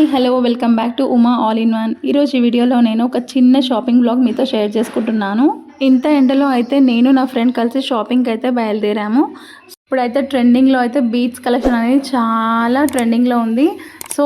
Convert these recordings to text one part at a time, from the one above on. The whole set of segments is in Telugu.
Hi hello welcome back to Uma all in one. ఈరోజు ఈ వీడియోలో నేను ఒక చిన్న షాపింగ్ బ్లాగ్ మీతో షేర్ చేసుకుంటున్నాను. ఇంత ఎండలో అయితే నేను నా ఫ్రెండ్ కలిసి షాపింగ్కి అయితే బయలుదేరాము. ఇప్పుడైతే ట్రెండింగ్లో అయితే బీచ్ కలెక్షన్ అనేది చాలా ట్రెండింగ్లో ఉంది. సో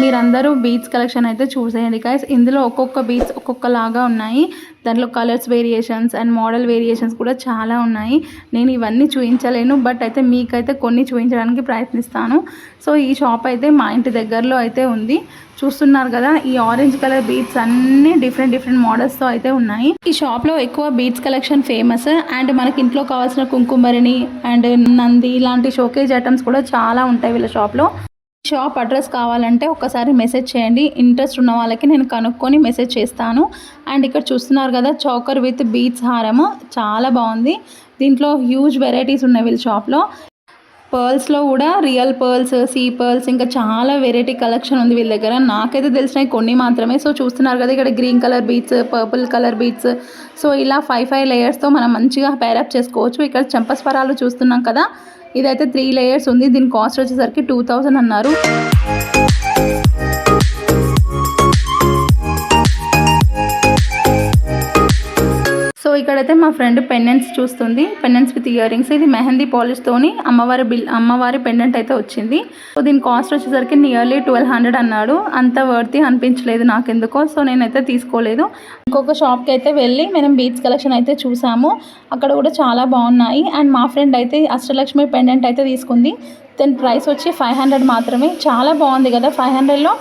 మీరందరూ బీచ్ కలెక్షన్ అయితే చూసేయండి గైస్ ఇందులో ఒక్కొక్క బీచ్ ఒక్కొక్కలాగా ఉన్నాయి. దాంట్లో colours variations and model variations కూడా చాలా ఉన్నాయి. నేను ఇవన్నీ చూపించలేను బట్ అయితే మీకైతే కొన్ని చూపించడానికి ప్రయత్నిస్తాను. సో ఈ షాప్ అయితే మా ఇంటి దగ్గరలో అయితే ఉంది. చూస్తున్నారు కదా ఈ ఆరెంజ్ కలర్ బీట్స్ అన్ని డిఫరెంట్ డిఫరెంట్ మోడల్స్తో అయితే ఉన్నాయి. ఈ షాప్లో ఎక్కువ బీట్స్ కలెక్షన్ ఫేమస్ అండ్ మనకి ఇంట్లో కావాల్సిన కుంకుమరిని అండ్ నంది ఇలాంటి షోకేజ్ ఐటమ్స్ కూడా చాలా ఉంటాయి వీళ్ళ షాప్లో షాప్ అడ్రస్ కావాలంటే ఒకసారి మెసేజ్ చేయండి. ఇంట్రెస్ట్ ఉన్న వాళ్ళకి నేను కనుక్కొని మెసేజ్ చేస్తాను. అండ్ ఇక్కడ చూస్తున్నారు కదా చౌకర్ విత్ బీట్స్ హారము. చాలా బాగుంది. దీంట్లో హ్యూజ్ వెరైటీస్ ఉన్నాయి వీళ్ళ షాప్లో పర్ల్స్లో కూడా రియల్ పర్ల్స్ సీ పర్ల్స్ ఇంకా చాలా వెరైటీ కలెక్షన్ ఉంది వీళ్ళ దగ్గర. నాకైతే తెలిసినవి కొన్ని మాత్రమే. సో చూస్తున్నారు కదా ఇక్కడ green colour beads purple colour beads. So ఇలా ఫైవ్ ఫైవ్ లేయర్స్తో మనం మంచిగా పేరప్ చేసుకోవచ్చు. ఇక్కడ చెంపస్వరాలు చూస్తున్నాం కదా ఇదైతే త్రీ లేయర్స్ ఉంది. దీని కాస్ట్ వచ్చేసరికి టూ థౌజండ్ అన్నారు. ఇక్కడైతే మా ఫ్రెండ్ పెండెంట్స్ చూస్తుంది. Pendants with earrings. ఇది మెహందీ పాలిష్తోని అమ్మవారి బిల్ అమ్మవారి పెండెంట్ అయితే వచ్చింది. సో దీని కాస్ట్ వచ్చేసరికి నియర్లీ ట్వెల్వ్ హండ్రెడ్ అన్నాడు. అంత వర్తి అనిపించలేదు నాకెందుకో. సో నేనైతే తీసుకోలేదు. ఇంకొక షాప్కి అయితే వెళ్ళి మనం బీచ్ కలెక్షన్ అయితే చూసాము. అక్కడ కూడా చాలా బాగున్నాయి. అండ్ మా ఫ్రెండ్ అయితే అష్టలక్ష్మి పెండెంట్ అయితే తీసుకుంది. దాని ప్రైస్ వచ్చి ఫైవ్ హండ్రెడ్ మాత్రమే. చాలా బాగుంది కదా. ఫైవ్ హండ్రెడ్లో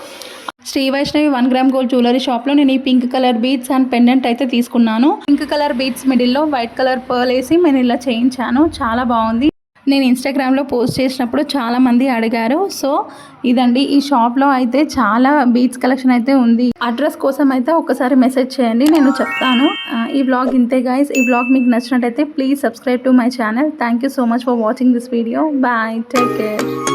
Sri Vaishnavi one gram gold jewellery షాప్లో నేను ఈ pink colour beads and pendant అయితే తీసుకున్నాను. పింక్ కలర్ బీట్స్ మిడిల్లో వైట్ కలర్ పర్ల్ వేసి నేను ఇలా చేయించాను. చాలా బాగుంది. నేను ఇన్స్టాగ్రామ్లో పోస్ట్ చేసినప్పుడు చాలా మంది అడిగారు. సో ఇదండి ఈ షాప్లో అయితే చాలా బీట్స్ కలెక్షన్ అయితే ఉంది. అడ్రస్ కోసం అయితే ఒకసారి మెసేజ్ చేయండి నేను చెప్తాను. ఈ వ్లాగ్ ఇంతే గైస్ ఈ వ్లాగ్ మీకు నచ్చినట్టయితే please subscribe to my channel. Thank you so much for watching this video bye take care